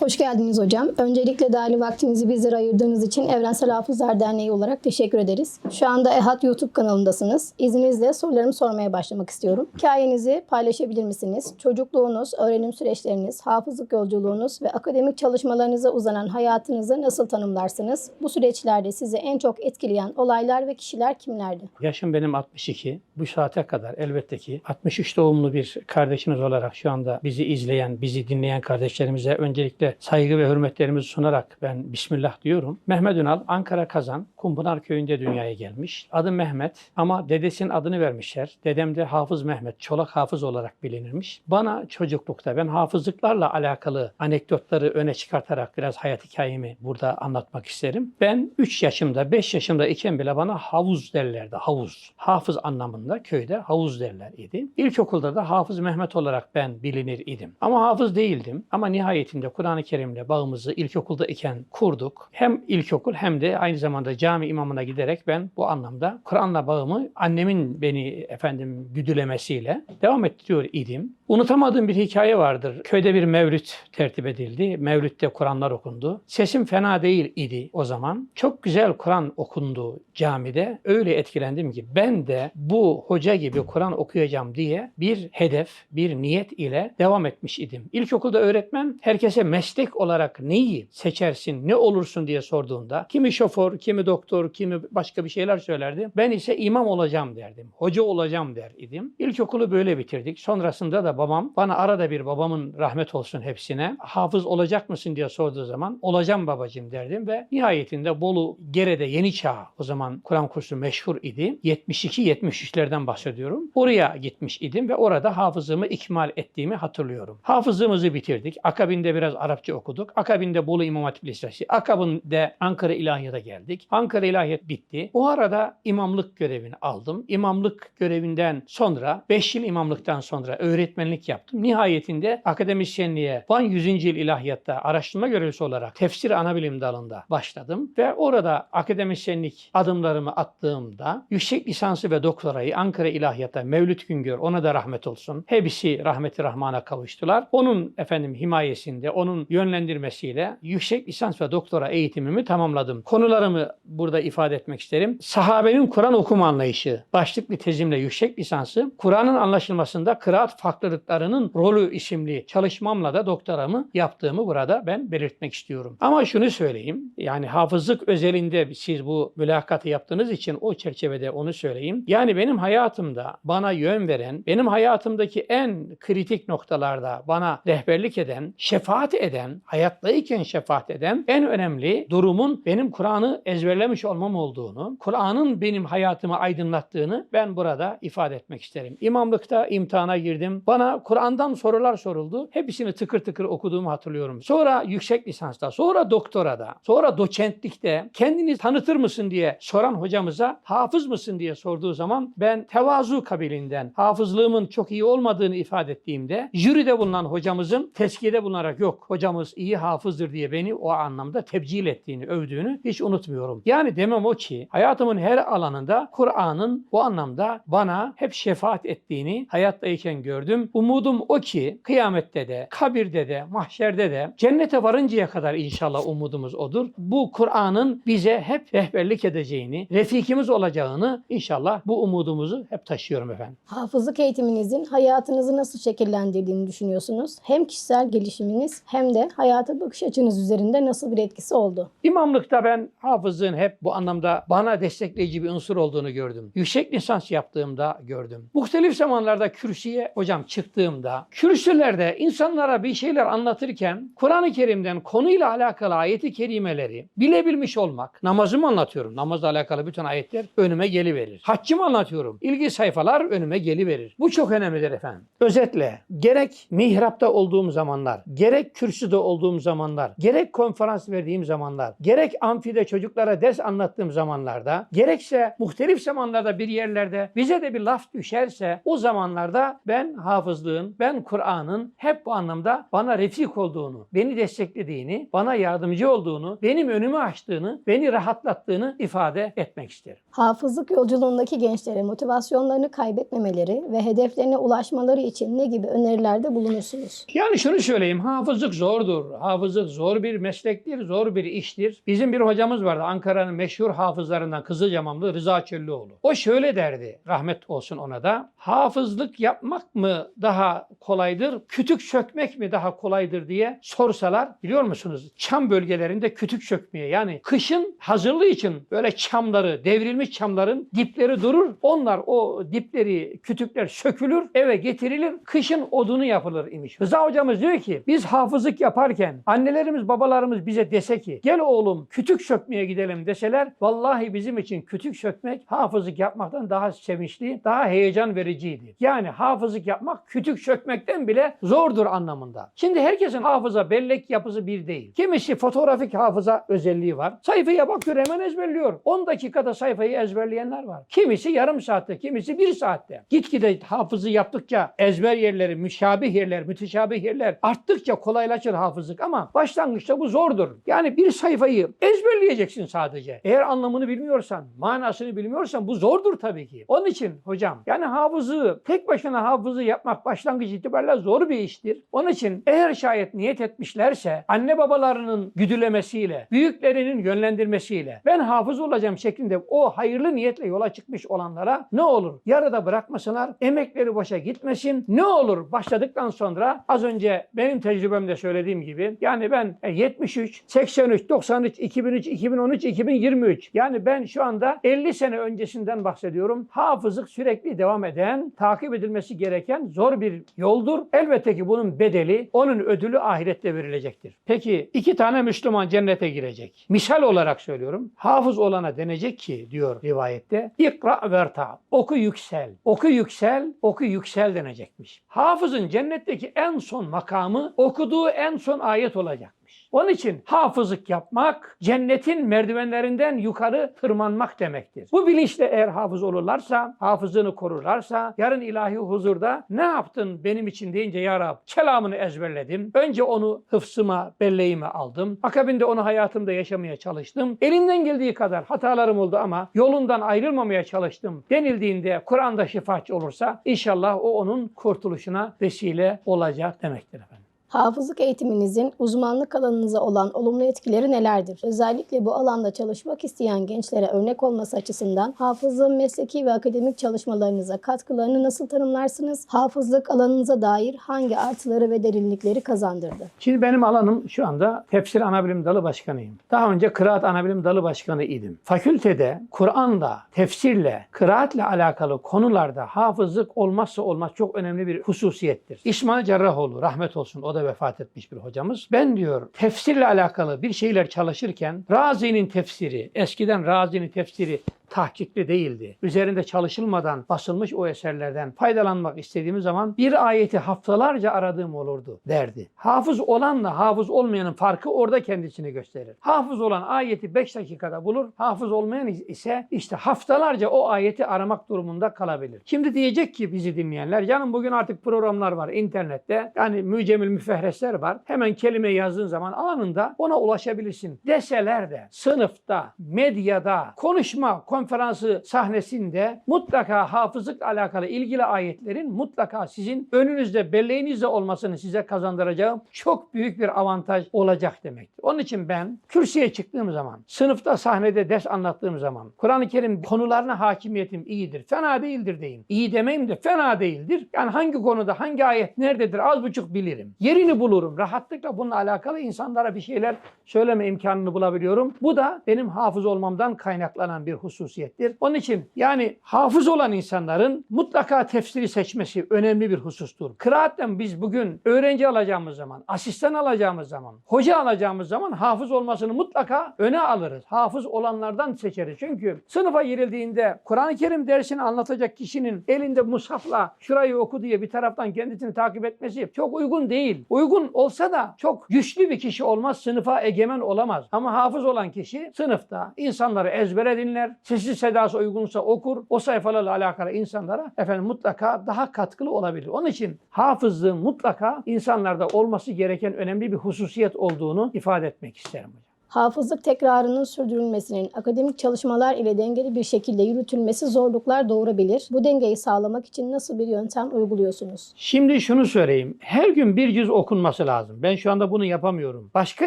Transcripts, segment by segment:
Hoş geldiniz hocam. Öncelikle değerli vaktinizi bizlere ayırdığınız için Evrensel Hafızlar Derneği olarak teşekkür ederiz. Şu anda EHAT YouTube kanalındasınız. İzninizle sorularımı sormaya başlamak istiyorum. Hikayenizi paylaşabilir misiniz? Çocukluğunuz, öğrenim süreçleriniz, hafızlık yolculuğunuz ve akademik çalışmalarınıza uzanan hayatınızı nasıl tanımlarsınız? Bu süreçlerde sizi en çok etkileyen olaylar ve kişiler kimlerdi? Yaşım benim 62. Bu saate kadar elbette ki 63 doğumlu bir kardeşiniz olarak şu anda bizi izleyen, bizi dinleyen kardeşlerimize öncelikle saygı ve hürmetlerimizi sunarak ben Bismillah diyorum. Mehmet Ünal Ankara Kazan Kumpınar köyünde dünyaya gelmiş. Adı Mehmet ama dedesinin adını vermişler. Dedem de Hafız Mehmet, Çolak Hafız olarak bilinirmiş. Bana çocuklukta ben hafızlıklarla alakalı anekdotları öne çıkartarak biraz hayat hikayemi burada anlatmak isterim. Ben 3 yaşımda, 5 yaşımda iken bile bana havuz derlerdi. Havuz. Hafız anlamında köyde havuz derler idi. İlkokulda da Hafız Mehmet olarak ben bilinir idim. Ama hafız değildim. Ama nihayetinde Kur'an-ı Kerim'le bağımızı ilkokulda iken kurduk. Hem ilkokul hem de aynı zamanda cami imamına giderek ben bu anlamda Kur'an'la bağımı annemin beni efendim güdülemesiyle devam ettiriyor idim. Unutamadığım bir hikaye vardır. Köyde bir mevlüt tertip edildi. Mevlütte Kur'anlar okundu. Sesim fena değil idi o zaman. Çok güzel Kur'an okundu camide. Öyle etkilendim ki ben de bu hoca gibi Kur'an okuyacağım diye bir hedef, bir niyet ile devam etmiş idim. İlkokulda öğretmen herkese meslek olarak neyi seçersin, ne olursun diye sorduğunda kimi şoför, kimi doktor, kimi başka bir şeyler söylerdi. Ben ise imam olacağım derdim. Hoca olacağım der idim. İlkokulu böyle bitirdik. Sonrasında da babam bana arada bir babamın rahmet olsun hepsine hafız olacak mısın diye sorduğu zaman olacağım babacığım derdim ve nihayetinde Bolu Gere'de Yeni Çağ o zaman Kur'an kursu meşhur idi. 72-73'lerden bahsediyorum. Oraya gitmiş idim ve orada hafızlığımı ikmal ettiğimi hatırlıyorum. Hafızlığımızı bitirdik. Akabinde biraz Arapça okuduk. Akabinde Bolu İmam Hatip Lisesi. Akabinde Ankara İlahiyat'a geldik. Ankara İlahiyat bitti. O arada imamlık görevini aldım. İmamlık görevinden sonra 5 yıl imamlıktan sonra öğretmenlik yaptım. Nihayetinde akademisyenliğe Van 100. Yıl İlahiyat'ta araştırma görevlisi olarak tefsir anabilim dalında başladım ve orada akademisyenlik adımlarımı attığımda yüksek lisansı ve doktorayı Ankara İlahiyat'ta Mevlüt Güngör ona da rahmet olsun. Hepsi rahmeti rahmana kavuştular. Onun efendim himayesinde, onun yönlendirmesiyle yüksek lisans ve doktora eğitimimi tamamladım. Konularımı burada ifade etmek isterim. Sahabenin Kur'an okuma anlayışı başlıklı tezimle yüksek lisansı, Kur'an'ın anlaşılmasında kıraat farklılıklarının rolü isimli çalışmamla da doktoramı yaptığımı burada ben belirtmek istiyorum. Ama şunu söyleyeyim. Yani hafızlık özelinde siz bu mülakatı yaptığınız için o çerçevede onu söyleyeyim. Yani benim hayatımda bana yön veren, benim hayatımdaki en kritik noktalarda bana rehberlik eden, şefaat eden, hayattayken şefaat eden en önemli durumun benim Kur'an'ı ezberlemiş olmam olduğunu, Kur'an'ın benim hayatımı aydınlattığını ben burada ifade etmek isterim. İmamlıkta imtihana girdim. Bana Kur'an'dan sorular soruldu. Hepsini tıkır tıkır okuduğumu hatırlıyorum. Sonra yüksek lisansta, sonra doktorada, sonra doçentlikte kendini tanıtır mısın diye soran hocamıza hafız mısın diye sorduğu zaman ben tevazu kabilinden hafızlığımın çok iyi olmadığını ifade ettiğimde jüride bulunan hocamızın tezkiyede bulunarak yok hocamız iyi hafızdır diye beni o anlamda tebcil ettiğini, övdüğünü hiç unutmuyorum. Yani demem o ki hayatımın her alanında Kur'an'ın bu anlamda bana hep şefaat ettiğini hayattayken gördüm. Umudum o ki kıyamette de, kabirde de, mahşerde de cennete varıncaya kadar inşallah umudumuz odur. Bu Kur'an'ın bize hep rehberlik edeceğini, refikimiz olacağını inşallah bu umudumuzu hep taşıyorum efendim. Hafızlık eğitiminizin hayatınızı nasıl şekillendirdiğini düşünüyorsunuz? Hem kişisel gelişiminiz hem de hayata bakış açınız üzerinde nasıl bir etkisi oldu? İmamlıkta ben hafızlığın hep bu anlamda bana destekleyici bir unsur olduğunu gördüm. Yüksek lisans yaptığımda gördüm. Muhtelif zamanlarda kürsüye hocam çıktığımda kürsülerde insanlara bir şeyler anlatırken Kur'an-ı Kerim'den konuyla alakalı ayeti kerimeleri bilebilmiş olmak. Namazımı anlatıyorum. Namazla alakalı bütün ayetler önüme geliverir. Haccımı anlatıyorum. İlgi sayfalar önüme geliverir. Bu çok önemlidir efendim. Özetle gerek mihrapta olduğum zamanlar, gerek kürsüde olduğum zamanlar, gerek konferans verdiğim zamanlar, gerek amfide çocuklara ders anlattığım zamanlarda, gerekse muhtelif zamanlarda bir yerlerde bize de bir laf düşerse o zamanlarda ben hafızlığın, ben Kur'an'ın hep bu anlamda bana refik olduğunu, beni desteklediğini, bana yardımcı olduğunu, benim önümü açtığını, beni rahatlattığını ifade etmek isterim. Hafızlık yolculuğundaki gençlere motivasyonlarını kaybetmemeleri ve hedeflerine ulaşmaları için ne gibi önerilerde bulunursunuz? Yani şunu söyleyeyim, hafızlık zor. Zordur. Hafızlık zor bir meslektir, zor bir iştir. Bizim bir hocamız vardı Ankara'nın meşhur hafızlarından Kızılcamamlı Rıza Çöllüoğlu. O şöyle derdi, rahmet olsun ona da. Hafızlık yapmak mı daha kolaydır, kütük sökmek mi daha kolaydır diye sorsalar biliyor musunuz? Çam bölgelerinde kütük sökmeye yani kışın hazırlığı için böyle çamları, devrilmiş çamların dipleri durur. Onlar o dipleri, kütükler sökülür, eve getirilir. Kışın odunu yapılır imiş. Rıza hocamız diyor ki biz hafızlık yaparken annelerimiz, babalarımız bize dese ki gel oğlum kütük sökmeye gidelim deseler vallahi bizim için kütük sökmek hafızlık yapmaktan daha sevinçli, daha heyecan vericiydi. Yani hafızlık yapmak kütük sökmekten bile zordur anlamında. Şimdi herkesin hafıza bellek yapısı bir değil. Kimisi fotoğrafik hafıza özelliği var. Sayfaya bakıyor hemen ezberliyor. 10 dakikada sayfayı ezberleyenler var. Kimisi yarım saatte, kimisi bir saatte. Gitgide hafızı yaptıkça ezber yerleri, müşabih yerler, müteşabih yerler arttıkça kolaylaşır hafızlık ama başlangıçta bu zordur. Yani bir sayfayı ezberleyeceksin sadece. Eğer anlamını bilmiyorsan, manasını bilmiyorsan bu zordur tabii ki. Onun için hocam yani hafızı tek başına hafızı yapmak başlangıç itibariyle zor bir iştir. Onun için eğer şayet niyet etmişlerse anne babalarının güdülemesiyle, büyüklerinin yönlendirmesiyle ben hafız olacağım şeklinde o hayırlı niyetle yola çıkmış olanlara ne olur? Yarıda bırakmasınlar, emekleri boşa gitmesin. Ne olur başladıktan sonra az önce benim tecrübemde söylediğim gibi yani ben e, 73, 83, 93, 2003, 2013, 2023 yani ben şu anda 50 sene öncesinden bahsediyorum. Hafızlık sürekli devam eden, takip edilmesi gereken zor bir yoldur. Elbette ki bunun bedeli, onun ödülü ahirette verilecektir. Peki iki tane Müslüman cennete girecek. Misal olarak söylüyorum. Hafız olana denecek ki diyor rivayette. İkra verta. Oku yüksel. Oku yüksel. Oku yüksel denecekmiş. Hafızın cennetteki en son makamı okuduğu en son ayet olacakmış. Onun için hafızlık yapmak cennetin merdivenlerinden yukarı tırmanmak demektir. Bu bilinçle eğer hafız olurlarsa, hafızlığını korurlarsa yarın ilahi huzurda ne yaptın benim için deyince ya Rab kelamını ezberledim. Önce onu hıfzıma, belleğime aldım. Akabinde onu hayatımda yaşamaya çalıştım. Elimden geldiği kadar hatalarım oldu ama yolundan ayrılmamaya çalıştım denildiğinde Kur'an'da şifaatçi olursa inşallah o onun kurtuluşuna vesile olacak demektir efendim. Hafızlık eğitiminizin uzmanlık alanınıza olan olumlu etkileri nelerdir? Özellikle bu alanda çalışmak isteyen gençlere örnek olması açısından hafızlığın mesleki ve akademik çalışmalarınıza katkılarını nasıl tanımlarsınız? Hafızlık alanınıza dair hangi artıları ve derinlikleri kazandırdı? Şimdi benim alanım şu anda tefsir anabilim dalı başkanıyım. Daha önce kıraat anabilim dalı başkanı idim. Fakültede Kur'an'la, tefsirle, kıraatle alakalı konularda hafızlık olmazsa olmaz çok önemli bir hususiyettir. İsmail Cerrahoğlu rahmet olsun o da vefat etmiş bir hocamız. Ben diyor tefsirle alakalı bir şeyler çalışırken Razi'nin tefsiri, eskiden Razi'nin tefsiri tahkikli değildi. Üzerinde çalışılmadan basılmış o eserlerden faydalanmak istediğimiz zaman bir ayeti haftalarca aradığım olurdu derdi. Hafız olanla hafız olmayanın farkı orada kendisini gösterir. Hafız olan ayeti 5 dakikada bulur. Hafız olmayan ise işte haftalarca o ayeti aramak durumunda kalabilir. Şimdi diyecek ki bizi dinleyenler canım bugün artık programlar var internette. Yani mücemil müfehresler var. Hemen kelime yazdığın zaman anında ona ulaşabilirsin. Deseler de sınıfta, medyada, konuşma, konferansı sahnesinde mutlaka hafızlık alakalı ilgili ayetlerin mutlaka sizin önünüzde, belleğinizde olmasını size kazandıracağım çok büyük bir avantaj olacak demektir. Onun için ben kürsüye çıktığım zaman, sınıfta sahnede ders anlattığım zaman Kur'an-ı Kerim konularına hakimiyetim iyidir, fena değildir deyin. İyi demeyim de fena değildir. Yani hangi konuda, hangi ayet nerededir az buçuk bilirim. Yerini bulurum. Rahatlıkla bununla alakalı insanlara bir şeyler söyleme imkanını bulabiliyorum. Bu da benim hafız olmamdan kaynaklanan bir hususiyettir. Onun için yani hafız olan insanların mutlaka tefsiri seçmesi önemli bir husustur. Kıraatten biz bugün öğrenci alacağımız zaman, asistan alacağımız zaman, hoca alacağımız zaman hafız olmasını mutlaka öne alırız. Hafız olanlardan seçeriz. Çünkü sınıfa girildiğinde Kur'an-ı Kerim dersini anlatacak kişinin elinde musafla şurayı oku diye bir taraftan kendisini takip etmesi çok uygun değil. Uygun olsa da çok güçlü bir kişi olmaz, sınıfa egemen olamaz. Ama hafız olan kişi sınıfta insanları ezbere dinler, sesi sedası uygunsa okur, o sayfalarla alakalı insanlara efendim mutlaka daha katkılı olabilir. Onun için hafızlığın mutlaka insanlarda olması gereken önemli bir hususiyet olduğunu ifade etmek isterim hocam. Hafızlık tekrarının sürdürülmesinin akademik çalışmalar ile dengeli bir şekilde yürütülmesi zorluklar doğurabilir. Bu dengeyi sağlamak için nasıl bir yöntem uyguluyorsunuz? Şimdi şunu söyleyeyim. Her gün bir cüz okunması lazım. Ben şu anda bunu yapamıyorum. Başka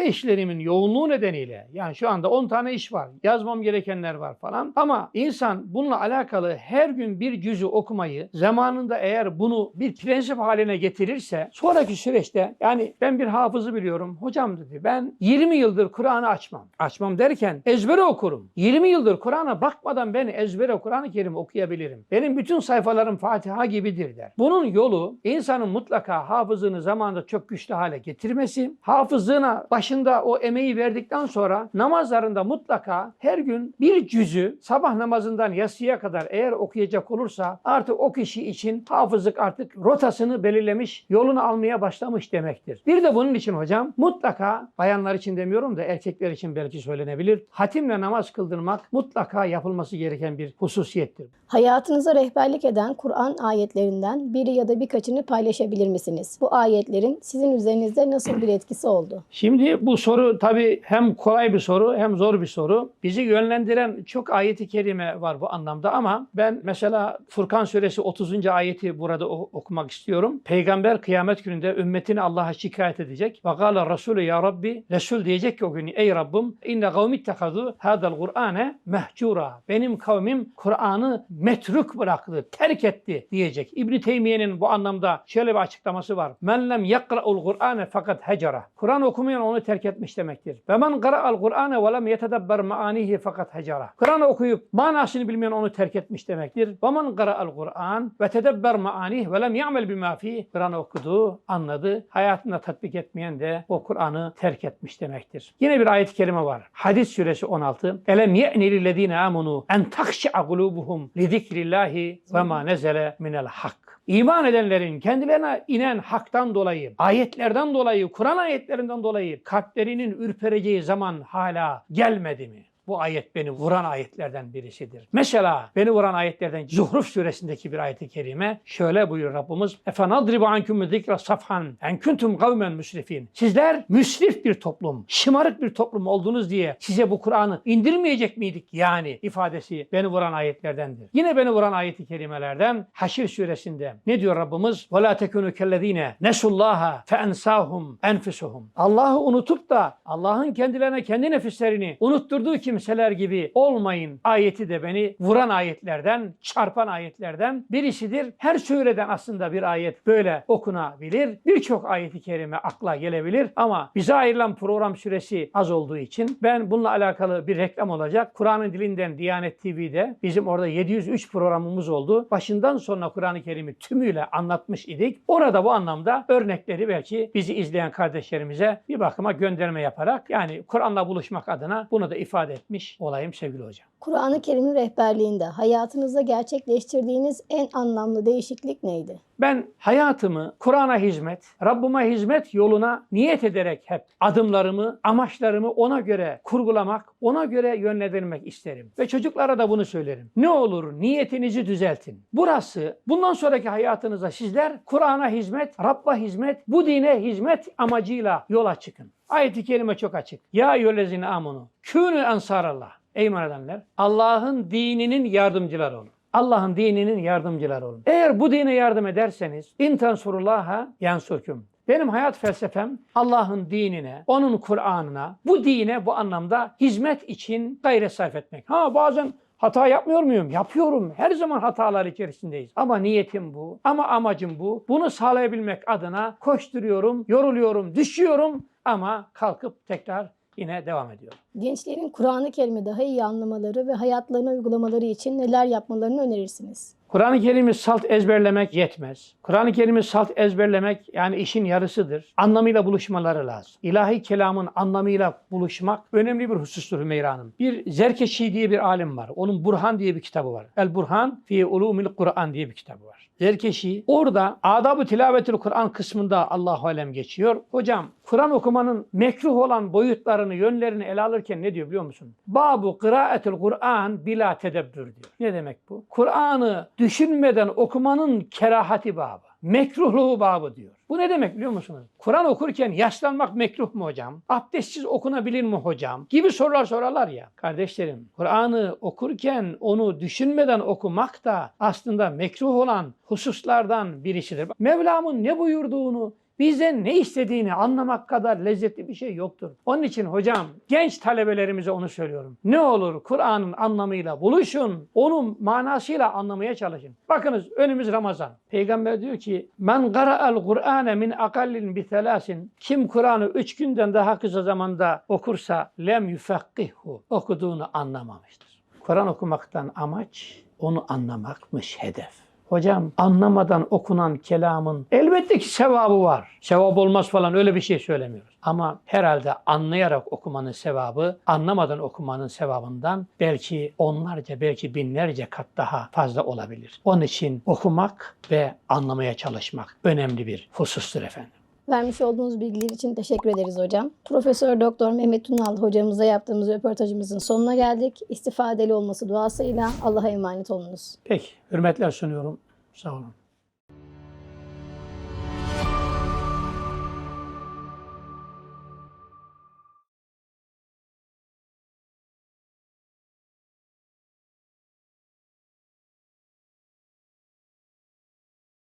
işlerimin yoğunluğu nedeniyle yani şu anda 10 tane iş var. Yazmam gerekenler var falan. Ama insan bununla alakalı her gün bir cüzü okumayı zamanında eğer bunu bir prensip haline getirirse sonraki süreçte yani ben bir hafızı biliyorum. Hocam dedi ben 20 yıldır Kur'an'ı açmam. Açmam derken ezbere okurum. 20 yıldır Kur'an'a bakmadan ben ezbere Kur'an-ı Kerim okuyabilirim. Benim bütün sayfalarım Fatiha gibidir der. Bunun yolu insanın mutlaka hafızlığını zamanında çok güçlü hale getirmesi, hafızlığına başında o emeği verdikten sonra namazlarında mutlaka her gün bir cüzü sabah namazından yatsıya kadar eğer okuyacak olursa artık o kişi için hafızlık artık rotasını belirlemiş, yolunu almaya başlamış demektir. Bir de bunun için hocam mutlaka bayanlar için demiyorum da erkekler için belki söylenebilir. Hatimle namaz kıldırmak mutlaka yapılması gereken bir hususiyettir. Hayatınıza rehberlik eden Kur'an ayetlerinden biri ya da birkaçını paylaşabilir misiniz? Bu ayetlerin sizin üzerinizde nasıl bir etkisi oldu? Şimdi bu soru tabii hem kolay bir soru hem zor bir soru. Bizi yönlendiren çok ayeti kerime var bu anlamda ama ben mesela Furkan suresi 30. ayeti burada okumak istiyorum. Peygamber kıyamet gününde ümmetini Allah'a şikayet edecek. Ve gâle Resulü ya Rabbi Resul diyecek ki o gün ey Rabbim inne kavmi ittekadu hadal Kur'ane mehcura. Benim kavmim Kur'an'ı metruk bıraktı, terk etti diyecek. İbn Teymiye'nin bu anlamda şöyle bir açıklaması var. Men lem yakra'ul Kur'ane fakat hecera. Kur'an okumayan onu terk etmiş demektir. Ve men qara'al Kur'ane ve lem yetedebber maanihi fakat hecera. Kur'an okuyup manasını bilmeyen onu terk etmiş demektir. Ve men qara'al Kur'an ve tedebber maanihi ve lem ya'mel bima. Kur'an okudu, anladı. Hayatında tatbik etmeyen de o Kur'an'ı terk etmiş demektir. Yine bir ayet-i kerime var. Hadis suresi 16. Elem ye'ni lillezine amenu en takşi'a kulubuhum li zikrillahi ve ma nezele minel hak. İman edenlerin kendilerine inen haktan dolayı, ayetlerden dolayı, Kur'an ayetlerinden dolayı kalplerinin ürpereceği zaman hala gelmedi mi? Bu ayet beni vuran ayetlerden birisidir. Mesela beni vuran ayetlerden Zuhruf suresindeki bir ayeti kerime şöyle buyuruyor Rabbimiz. Efenadribu ankum zikra safhan en kuntum kavmen müsrifin. Sizler müsrif bir toplum, şımarık bir toplum oldunuz diye size bu Kur'an'ı indirmeyecek miydik yani ifadesi beni vuran ayetlerdendir. Yine beni vuran ayeti kerimelerden Haşir suresinde ne diyor Rabbimiz? Ve la tekunu kellezine nesullaha fe ensahum enfusuhum. Allah'ı unutup da Allah'ın kendilerine kendi nefislerini unutturduğu kim kimseler gibi olmayın. Ayeti de beni vuran ayetlerden, çarpan ayetlerden birisidir. Her sureden aslında bir ayet böyle okunabilir. Birçok ayeti kerime akla gelebilir ama bize ayrılan program süresi az olduğu için ben bununla alakalı bir reklam olacak. Kur'an'ın dilinden Diyanet TV'de bizim orada 703 programımız oldu. Başından sonuna Kur'an-ı Kerim'i tümüyle anlatmış idik. Orada bu anlamda örnekleri belki bizi izleyen kardeşlerimize bir bakıma gönderme yaparak yani Kur'an'la buluşmak adına bunu da ifade etmiş olayım sevgili hocam. Kur'an-ı Kerim'in rehberliğinde hayatınızda gerçekleştirdiğiniz en anlamlı değişiklik neydi? Ben hayatımı Kur'an'a hizmet, Rabbime hizmet yoluna niyet ederek hep adımlarımı, amaçlarımı ona göre kurgulamak, ona göre yönlendirmek isterim. Ve çocuklara da bunu söylerim. Ne olur niyetinizi düzeltin. Burası bundan sonraki hayatınıza sizler Kur'an'a hizmet, Rabb'a hizmet, bu dine hizmet amacıyla yola çıkın. Ayet-i kerime çok açık. Ya eyyühellezine amunu kûnü ensarallah. Ey iman edenler Allah'ın dininin yardımcıları olun. Allah'ın dininin yardımcıları olun. Eğer bu dine yardım ederseniz in tansurullaha yansurkum. Benim hayat felsefem Allah'ın dinine, onun Kur'an'ına, bu dine bu anlamda hizmet için gayret sarf etmek. Ha bazen Hata yapmıyor muyum? Yapıyorum. Her zaman hatalar içerisindeyiz. Ama niyetim bu. Ama amacım bu. Bunu sağlayabilmek adına koşturuyorum, yoruluyorum, düşüyorum ama kalkıp tekrar yine devam ediyorum. Gençlerin Kur'an-ı Kerim'i daha iyi anlamaları ve hayatlarına uygulamaları için neler yapmalarını önerirsiniz? Kur'an-ı Kerim'i salt ezberlemek yetmez. Kur'an-ı Kerim'i salt ezberlemek yani işin yarısıdır. Anlamıyla buluşmaları lazım. İlahi kelamın anlamıyla buluşmak önemli bir husustur Hümeyra Hanım. Bir Zerkeşi diye bir alim var. Onun Burhan diye bir kitabı var. El Burhan fi ulumil Kur'an diye bir kitabı var. Zerkeşi orada adab-ı tilavetül Kur'an kısmında Allahu alem geçiyor. Hocam Kur'an okumanın mekruh olan boyutlarını, yönlerini ele alırken ne diyor biliyor musun? Babu kıraaetül Kur'an bila tedebbür diyor. Ne demek bu? Kur'an'ı düşünmeden okumanın kerahati babı. mekruhluğu babı diyor. Bu ne demek biliyor musunuz? Kur'an okurken yaşlanmak mekruh mu hocam? Abdestsiz okunabilir mi hocam? Gibi sorular sorarlar ya. Kardeşlerim, Kur'an'ı okurken onu düşünmeden okumak da aslında mekruh olan hususlardan birisidir. Mevlam'ın ne buyurduğunu, bizden ne istediğini anlamak kadar lezzetli bir şey yoktur. Onun için hocam genç talebelerimize onu söylüyorum. Ne olur Kur'an'ın anlamıyla buluşun, onun manasıyla anlamaya çalışın. Bakınız önümüz Ramazan. Peygamber diyor ki Men qara'al Kur'ane min akallin bi thelasin. Kim Kur'an'ı üç günden daha kısa zamanda okursa lem yufakkihu. Okuduğunu anlamamıştır. Kur'an okumaktan amaç onu anlamakmış hedef. Hocam anlamadan okunan kelamın elbette ki sevabı var. Sevap olmaz falan öyle bir şey söylemiyoruz. Ama herhalde anlayarak okumanın sevabı anlamadan okumanın sevabından belki onlarca belki binlerce kat daha fazla olabilir. Onun için okumak ve anlamaya çalışmak önemli bir husustur efendim. Vermiş olduğunuz bilgiler için teşekkür ederiz hocam. Profesör Doktor Mehmet Tunal hocamıza yaptığımız röportajımızın sonuna geldik. İstifadeli olması duasıyla Allah'a emanet olunuz. Peki hürmetler sunuyorum. Sağ olun.